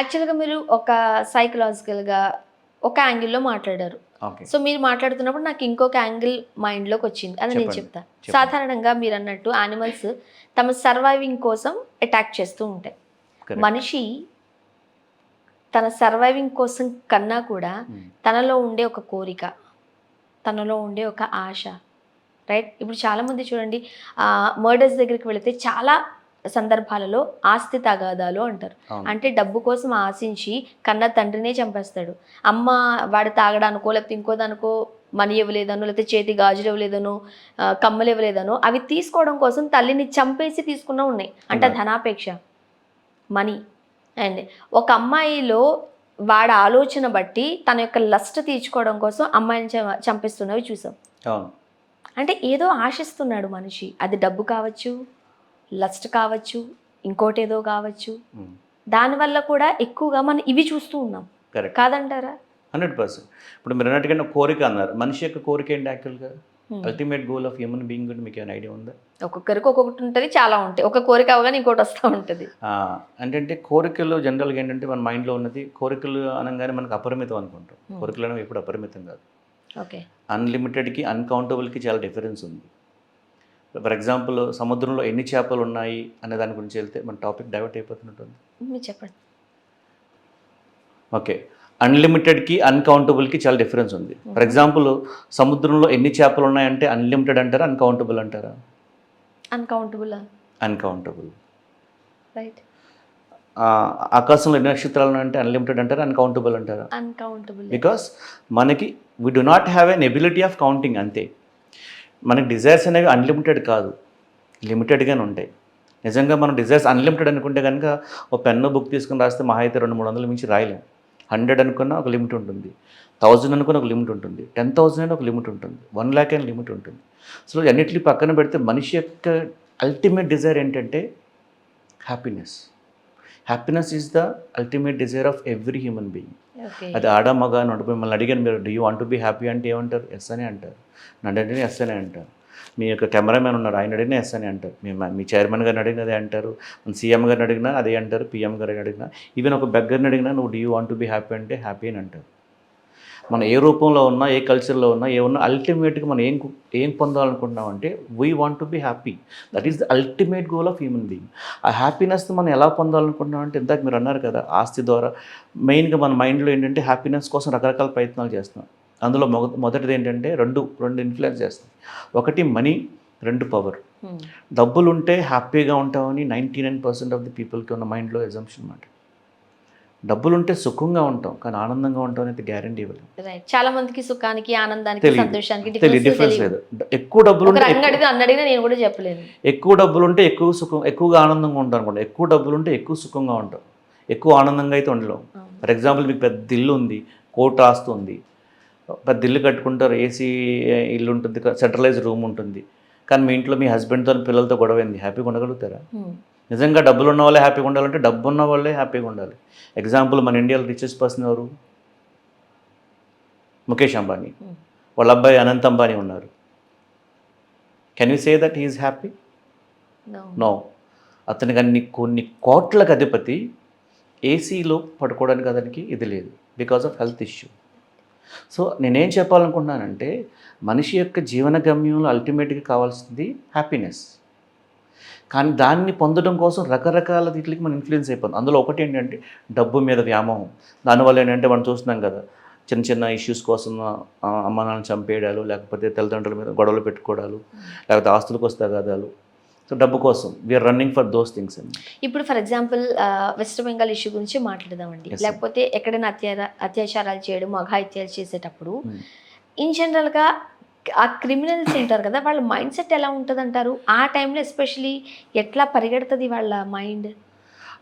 యాక్చువల్గా మీరు ఒక సైకలాజికల్గా ఒక యాంగిల్లో మాట్లాడారు సో మీరు మాట్లాడుతున్నప్పుడు నాకు ఇంకొక యాంగిల్ మైండ్లోకి వచ్చింది అది నేను చెప్పండి. చెప్తా చెప్పండి. సాధారణంగా మీరు అన్నట్టు యానిమల్స్ తమ సర్వైవింగ్ కోసం అటాక్ చేస్తూ ఉంటాయి. మనిషి తన సర్వైవింగ్ కోసం కన్నా కూడా Hmm. తనలో ఉండే ఒక కోరిక తనలో ఉండే ఒక ఆశ రైట్ ఇప్పుడు చాలామంది చూడండి మర్డర్స్ దగ్గరికి వెళితే చాలా సందర్భాలలో ఆస్తి తగాదాలు అంటారు. అంటే డబ్బు కోసం ఆశించి కన్న తండ్రినే చంపేస్తాడు. అమ్మ వాడు తాగడానికో లేకపోతే ఇంకో దానికో మనీ ఇవ్వలేదనో లేకపోతే చేతి గాజులు ఇవ్వలేదనో కమ్మలు ఇవ్వలేదనో అవి తీసుకోవడం కోసం తల్లిని చంపేసి తీసుకున్న ఉన్నాయి. అంటే. ధనాపేక్ష మనీ. అండ్ ఒక అమ్మాయిలో వాడి ఆలోచన బట్టి తన యొక్క లస్ట్ తీర్చుకోవడం కోసం అమ్మాయిని చంపిస్తున్నవి చూసాం. అంటే ఏదో ఆశిస్తున్నాడు మనిషి. అది డబ్బు కావచ్చు లస్ట్ కావచ్చు ఇంకోటి ఏదో కావచ్చు దానివల్ల కూడా ఎక్కువగా మనం ఇవి చూస్తూ ఉన్నాం. కరెక్ట్ కాదంటారా? Hundred percent. ఇప్పుడు మీరు అన్నట్టుగా కోరిక అన్నారు. మనిషి యొక్క కోరిక ఏంటి యాక్చువల్గా. Ultimate goal of human being గురించి మీకు ఏమైనా ఐడియా ఉందా? ఒక్కొక్కరికి ఒక్కొక్కటి ఉంటుంది చాలా ఉంటాయి. ఒక కోరిక అవగానే ఇంకోటి వస్తూ ఉంటుంది. అంటే కోరికలు జనరల్గా ఏంటంటే మన మైండ్లో ఉన్నది కోరికలు అనగానే మనకు అపరిమితం అనుకుంటాం. కోరికలు అనేవి ఎప్పుడు అపరిమితం కాదు. ఓకే. అన్లిమిటెడ్కి అన్కౌంటబుల్కి చాలా డిఫరెన్స్ ఉంది. ఫర్ ఎగ్జాంపుల్ సముద్రంలో ఎన్ని చేపలు ఉన్నాయి అనే దాని గురించి వెళ్తే మన టాపిక్ డైవర్ట్ అయిపోతున్నట్టుంది. మీరు చెప్పండి. ఓకే. అన్లిమిటెడ్కి అన్కౌంటబుల్కి చాలా డిఫరెన్స్ ఉంది. ఫర్ ఎగ్జాంపుల్ సముద్రంలో ఎన్ని చేపలు ఉన్నాయంటే అన్లిమిటెడ్ అంటారా అన్కౌంటబుల్ అంటారా? Uncountable uncountable. రైట్ ఆకాశంలో ఎన్ని నక్షత్రాలు ఉన్నాయంటే అన్లిమిటెడ్ అంటారా అన్కౌంటబుల్ అంటారా? అన్కౌంటబుల్. బికాస్ మనకి we do not have an ability of counting అంతే. మనకి డిజైర్స్ అనేవి అన్లిమిటెడ్ కాదు. లిమిటెడ్గానే ఉంటాయి. నిజంగా మనం డిజైర్స్ అన్లిమిటెడ్ అనుకుంటే కనుక ఒక పెన్ను బుక్ తీసుకుని రాస్తే మహా అయితే రెండు మూడు వందల మించి రాయలేం. హండ్రెడ్ అనుకున్న ఒక లిమిట్ ఉంటుంది. థౌజండ్ అనుకున్న ఒక లిమిట్ ఉంటుంది. టెన్ థౌజండ్ అని ఒక లిమిట్ ఉంటుంది. వన్ ల్యాక్ అని లిమిట్ ఉంటుంది. సో అన్నిటిని పక్కన పెడితే మనిషి యొక్క అల్టిమేట్ డిజైర్ ఏంటంటే happiness happiness is the ultimate desire of every human being అది ఆడ మగ అని ఉంటుంది మిమ్మల్ని అడిగాను మీరు do you want to be happy అంటే ఏమంటారు? ఎస్ అని అంటారు. నన్ను అంటే ఎస్ అని అంటారు. మీ యొక్క కెమెరామెన్ ఉన్నారు ఆయన అడిగినా ఎస్ అని అంటారు. మీ మీ చైర్మన్ గారిని అడిగిన అదే అంటారు. సీఎం గారిని అడిగినా అదే అంటారు. పిఎం గారిని అడిగినా ఈవెన్ ఒక బెగ్గర్ని అడిగినా నువ్వు do you want to be happy అంటే హ్యాపీ అని అంటారు. మనం ఏ రూపంలో ఉన్నా ఏ కల్చర్లో ఉన్నా ఏ ఉన్నా అల్టిమేట్గా మనం ఏం ఏం పొందాలనుకుంటున్నాం అంటే we want to be happy that is the ultimate goal of human being ఆ హ్యాపీనెస్ మనం ఎలా పొందాలనుకుంటున్నాం అంటే ఇందాక మీరు అన్నారు కదా ఆస్తి ద్వారా మెయిన్గా మన మైండ్లో ఏంటంటే హ్యాపీనెస్ కోసం రకరకాల ప్రయత్నాలు చేస్తున్నాం. అందులో మొదటిది ఏంటంటే రెండు రెండు ఇన్ఫ్లుయెన్స్ చేస్తాయి ఒకటి మనీ రెండు పవర్ Hmm. డబ్బులు ఉంటే హ్యాపీగా ఉంటామని ninety nine percent of the పీపుల్కి ఉన్న మైండ్లో ఎగ్జంప్షన్ అనమాట డబ్బులు ఉంటే సుఖంగా ఉంటాం కానీ ఆనందంగా ఉంటాం అనేది గ్యారంటీ ఇవ్వలేదు చాలా మందికి సుఖానికి ఆనందానికి. సంతోషానికి డిఫరెన్స్. లేదు. ఎక్కువ డబ్బులు నేను కూడా చెప్పలేను. ఎక్కువ డబ్బులు ఉంటే ఎక్కువ సుఖం ఎక్కువగా ఆనందంగా ఉంటాం అనుకోండి. ఎక్కువ డబ్బులు ఉంటే ఎక్కువ సుఖంగా ఉంటాం. ఎక్కువ ఆనందంగా అయితే ఉండలేం. ఫర్ ఎగ్జాంపుల్ మీకు పెద్ద ఇల్లు ఉంది కోట్ ఆస్తి ఉంది పెద్ద ఇల్లు కట్టుకుంటారు ఏసీ ఇల్లు ఉంటుంది సెంట్రలైజ్ రూమ్ ఉంటుంది. కానీ మీ ఇంట్లో మీ హస్బెండ్తో పిల్లలతో గొడవైంది హ్యాపీగా ఉండగలుగుతారా. నిజంగా డబ్బులు ఉన్న వాళ్ళే హ్యాపీగా ఉండాలంటే డబ్బు ఉన్న వాళ్ళే హ్యాపీగా ఉండాలి. ఎగ్జాంపుల్ మన ఇండియాలో రిచెస్ట్ పర్సన్ ఎవరు? ముఖేష్ అంబానీ. Hmm. వాళ్ళ అబ్బాయి అనంత్ అంబానీ ఉన్నారు. Can you say that he is happy. No అతనికి అన్ని కొన్ని కోట్లకు అధిపతి ఏసీలో పడుకోవడానికి అతనికి ఇది లేదు because of health issue so నేనేం చెప్పాలనుకుంటున్నానంటే మనిషి యొక్క జీవన గమ్యంలో అల్టిమేట్గా కావాల్సింది హ్యాపీనెస్ కానీ దాన్ని పొందడం కోసం రకరకాల వీటికి మనం ఇన్ఫ్లుయెన్స్ అయిపోతుంది అందులో ఒకటి ఏంటంటే డబ్బు మీద వ్యామోహం. దానివల్ల ఏంటంటే మనం చూస్తున్నాం కదా చిన్న చిన్న ఇష్యూస్ కోసం అమ్మ నాన్న చంపేయడాలు లేకపోతే తల్లిదండ్రుల మీద గొడవలు పెట్టుకోవడాలు లేకపోతే ఆస్తులకు వస్తే తగాదాలు సో డబ్బు కోసం we are running for those things అండి ఇప్పుడు for example West Bengal issue గురించి మాట్లాడదామండి. లేకపోతే ఎక్కడైనా అత్యార అత్యాచారాలు చేయడం అఘాయిత్యాలు చేసేటప్పుడు Hmm. ఇన్ జనరల్గా ఆ క్రిమినల్స్ ఉంటారు కదా వాళ్ళ మైండ్ సెట్ ఎలా ఉంటుంది అంటారు ఆ టైంలో ఎస్పెషలీ ఎట్లా పరిగెడుతుంది వాళ్ళ మైండ్?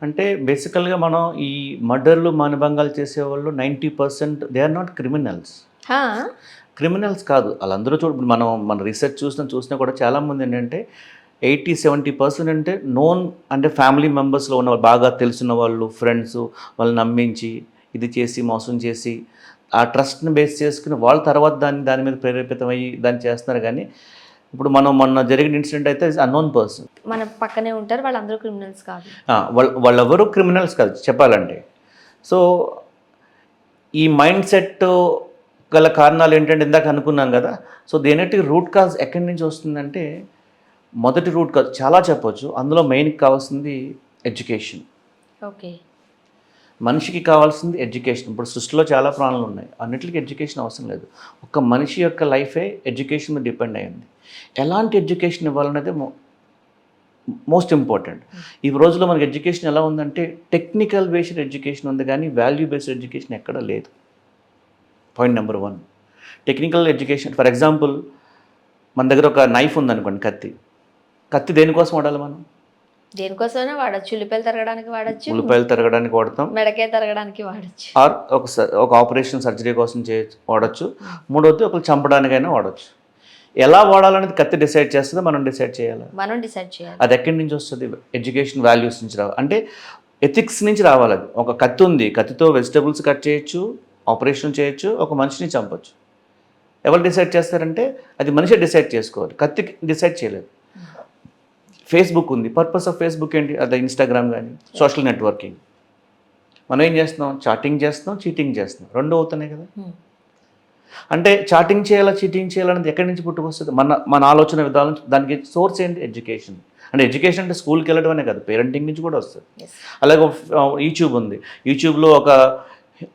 అంటే బేసికల్గా మనం ఈ మర్డర్లు మానభంగాలు చేసేవాళ్ళు ninety percent they are not criminals. Criminals కాదు. వాళ్ళందరూ చూడ మనం మన రీసెర్చ్ చూసిన చూసినా కూడా చాలామంది ఏంటంటే ఎయిటీ సెవెంటీ పర్సెంట్ అంటే నోన్ అంటే ఫ్యామిలీ మెంబర్స్లో ఉన్న వాళ్ళు బాగా తెలిసిన వాళ్ళు ఫ్రెండ్స్ వాళ్ళని నమ్మించి ఇది చేసి మోసం చేసి ఆ ట్రస్ట్ని బేస్ చేసుకుని వాళ్ళ తర్వాత దాన్ని దాని మీద ప్రేరేపితమయ్యి దాన్ని చేస్తున్నారు కానీ ఇప్పుడు మనం మొన్న జరిగిన ఇన్సిడెంట్ అయితే అన్నోన్ పర్సన్. మన పక్కనే ఉంటారు వాళ్ళందరూ క్రిమినల్స్ కాదు. వాళ్ళ వాళ్ళెవరు క్రిమినల్స్ కాదు చెప్పాలంటే. సో ఈ మైండ్ సెట్ గల కారణాలు ఏంటంటే ఇందాక అనుకున్నాం కదా సో దేనికి రూట్ కాజ్ ఎక్కడి నుంచి వస్తుందంటే మొదటి రూట్ కాజ్ చాలా చెప్పొచ్చు అందులో మెయిన్ కావాల్సింది ఎడ్యుకేషన్. ఓకే. మనిషికి కావాల్సింది ఎడ్యుకేషన్. ఇప్పుడు సృష్టిలో చాలా ప్రాణాలు ఉన్నాయి. అన్నిటికీ ఎడ్యుకేషన్ అవసరం లేదు. ఒక మనిషి యొక్క లైఫే ఎడ్యుకేషన్ మీద డిపెండ్ అయింది ఎలాంటి ఎడ్యుకేషన్ ఇవ్వాలనేది మోస్ట్ ఇంపార్టెంట్. ఈ రోజుల్లో మనకి ఎడ్యుకేషన్ ఎలా ఉందంటే టెక్నికల్ బేస్డ్ ఎడ్యుకేషన్ ఉంది కానీ వాల్యూ బేస్డ్ ఎడ్యుకేషన్ ఎక్కడ లేదు. Point number one. Technical education for example మన దగ్గర ఒక నైఫ్ ఉందనుకోండి కత్తి. కత్తి దేనికోసం వాడాలి మనం? దేనికోసమైనా వాడచ్చు. ఉల్లిపాయలు తరగడానికి వాడచ్చు. ఉల్లిపాయలు తరగడానికి వాడతాం. మెడకాయ తరగడానికి వాడచ్చు. ఆర్ ఒక ఒక ఆపరేషన్ సర్జరీ కోసం చే వాడచ్చు. మూడవది ఒకరు చంపడానికైనా వాడచ్చు. ఎలా వాడాలనేది కత్తి డిసైడ్ చేస్తుందో మనం డిసైడ్ చేయాలి? మనం డిసైడ్ చేయాలి? అది ఎక్కడి నుంచి వస్తుంది? ఎడ్యుకేషన్ వాల్యూస్ నుంచి రావాలి. అంటే ఎథిక్స్ నుంచి రావాలి అది. ఒక కత్తి ఉంది. కత్తితో వెజిటబుల్స్ కట్ చేయొచ్చు ఆపరేషన్ చేయొచ్చు ఒక మనిషిని చంపొచ్చు. ఎవరు డిసైడ్ చేస్తారంటే అది మనిషి డిసైడ్ చేసుకోవాలి. కత్తి డిసైడ్ చేయలేదు. ఫేస్బుక్ ఉంది. పర్పస్ ఆఫ్ ఫేస్బుక్ ఏంటి? అదే ఇన్స్టాగ్రామ్ కానీ సోషల్ నెట్వర్కింగ్ మనం ఏం చేస్తున్నాం? చాటింగ్ చేస్తున్నాం చీటింగ్ చేస్తున్నాం. రెండు అవుతున్నాయి కదా? Hmm. అంటే చాటింగ్ చేయాలా చీటింగ్ చేయాలనేది ఎక్కడి నుంచి పుట్టుకొస్తుంది? మన మన ఆలోచన విధానం దానికి సోర్స్ ఏంటి? ఎడ్యుకేషన్ అంటే ఎడ్యుకేషన్ అంటే స్కూల్కి వెళ్ళడం అనే కాదు పేరెంటింగ్ నుంచి కూడా వస్తుంది. అలాగే యూట్యూబ్ ఉంది. యూట్యూబ్లో ఒక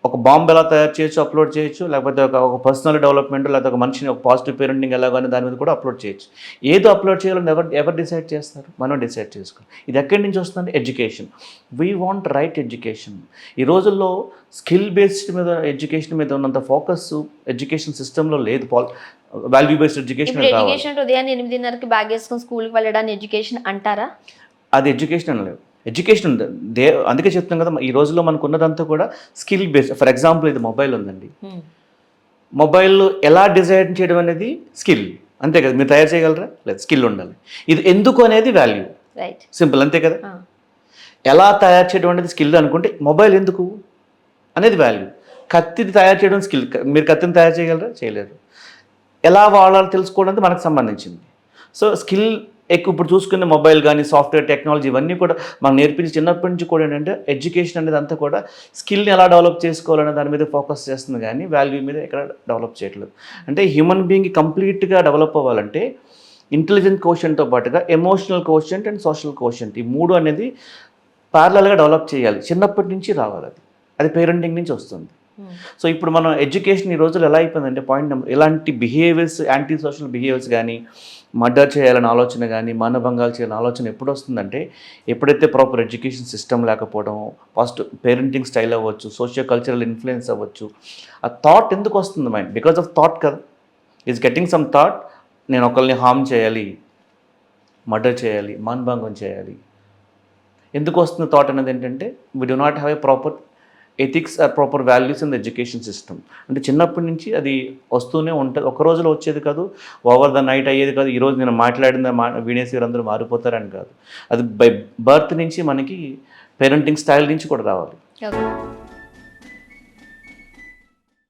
ఒక బాంబ్ ఎలా తయారు చేయొచ్చు అప్లోడ్ చేయొచ్చు లేకపోతే ఒక ఒక పర్సనల్ డెవలప్మెంట్ లేకపోతే ఒక మనిషిని ఒక పాజిటివ్ పేరెంటింగ్ ఎలాగని దాని మీద కూడా అప్లోడ్ చేయొచ్చు. ఏదో అప్లోడ్ చేయాలని ఎవరు ఎవరు డిసైడ్ చేస్తారు? మనం డిసైడ్ చేసుకోవాలి. ఇది ఎక్కడి నుంచి వస్తుందంటే education. We want right education ఈ రోజుల్లో స్కిల్ బేస్డ్ మీద ఎడ్యుకేషన్ మీద ఉన్నంత ఫోకస్ ఎడ్యుకేషన్ సిస్టంలో లేదు. పాల్ వాల్యూ బేస్డ్ ఎడ్యుకేషన్ ఎడ్యుకేషన్ ఉదయాన్నే ఎనిమిదిన్నరకి బ్యాగ్ వేసుకొని స్కూల్కి వెళ్ళడాన్ని ఎడ్యుకేషన్ అంటారా? అది ఎడ్యుకేషన్ అనలేదు. ఎడ్యుకేషన్ ఉంది. దే అందుకే చెప్తాం కదా ఈ రోజుల్లో మనకు ఉన్నదంతా కూడా స్కిల్ బేస్డ్ ఫర్ ఎగ్జాంపుల్ ఇది మొబైల్ ఉందండి. మొబైల్ ఎలా డిజైన్ చేయడం అనేది స్కిల్. అంతే కదా మీరు తయారు చేయగలరా? లేదు స్కిల్ ఉండాలి. ఇది ఎందుకు అనేది వాల్యూ. సింపుల్ అంతే కదా? ఎలా తయారు చేయడం అనేది స్కిల్ అనుకుంటే మొబైల్ ఎందుకు? అనేది వాల్యూ. కత్తిని తయారు చేయడం స్కిల్. మీరు కత్తిని తయారు చేయగలరా? చేయలేరు. ఎలా వాడాలో తెలుసుకోవడానికి మనకు సంబంధించింది. సో స్కిల్ ఎక్కువ ఇప్పుడు చూసుకునే మొబైల్ కానీ సాఫ్ట్వేర్ టెక్నాలజీ ఇవన్నీ కూడా మనం నేర్పించి చిన్నప్పటి నుంచి కూడా ఏంటంటే ఎడ్యుకేషన్ అనేది అంతా కూడా స్కిల్ని ఎలా డెవలప్ చేసుకోవాలనే దాని మీద ఫోకస్ చేస్తుంది కానీ వాల్యూ మీద ఎక్కడ డెవలప్ చేయట్లేదు. అంటే హ్యూమన్ బీయింగ్ కంప్లీట్గా డెవలప్ అవ్వాలంటే ఇంటెలిజెంట్ కోషన్తో పాటుగా emotional quotient and social quotient ఈ మూడు అనేది ప్యారలల్గా డెవలప్ చేయాలి. చిన్నప్పటి నుంచి రావాలి అది. అది పేరెంటింగ్ నుంచి వస్తుంది. సో ఇప్పుడు మనం ఎడ్యుకేషన్ ఈ రోజులు ఎలా అయిపోయిందంటే పాయింట్ నెంబర్ ఇలాంటి బిహేవియర్స్ యాంటీ సోషల్ బిహేవియర్స్ కానీ మర్డర్ చేయాలని ఆలోచన కానీ మానభంగాలు చేయాలని ఆలోచన ఎప్పుడు వస్తుందంటే ఎప్పుడైతే ప్రాపర్ ఎడ్యుకేషన్ సిస్టమ్ లేకపోవడం ఫస్ట్ పేరెంటింగ్ స్టైల్ అవ్వచ్చు సోషియో కల్చరల్ ఇన్ఫ్లుయెన్స్ అవ్వచ్చు ఆ థాట్ ఎందుకు వస్తుంది మైండ్ బికాజ్ ఆఫ్ థాట్ కదా. ఈజ్ గెట్టింగ్ సమ్ థాట్ నేను ఒకరిని హామ్ చేయాలి మర్డర్ చేయాలి మానభంగం చేయాలి. ఎందుకు వస్తుంది థాట్ అనేది ఏంటంటే we do not have a proper ethics or proper values in the education system అంటే చిన్నప్పటి నుంచి అది వస్తూనే ఉంటుంది. ఒక రోజులో వచ్చేది కాదు ఓవర్ ద నైట్ అయ్యేది కాదు. ఈరోజు నేను మాట్లాడిన మా వినేసి అందరూ మారిపోతారని కాదు. అది బై బర్త్ నుంచి మనకి పేరెంటింగ్ స్టైల్ నుంచి కూడా రావాలి. ఓకే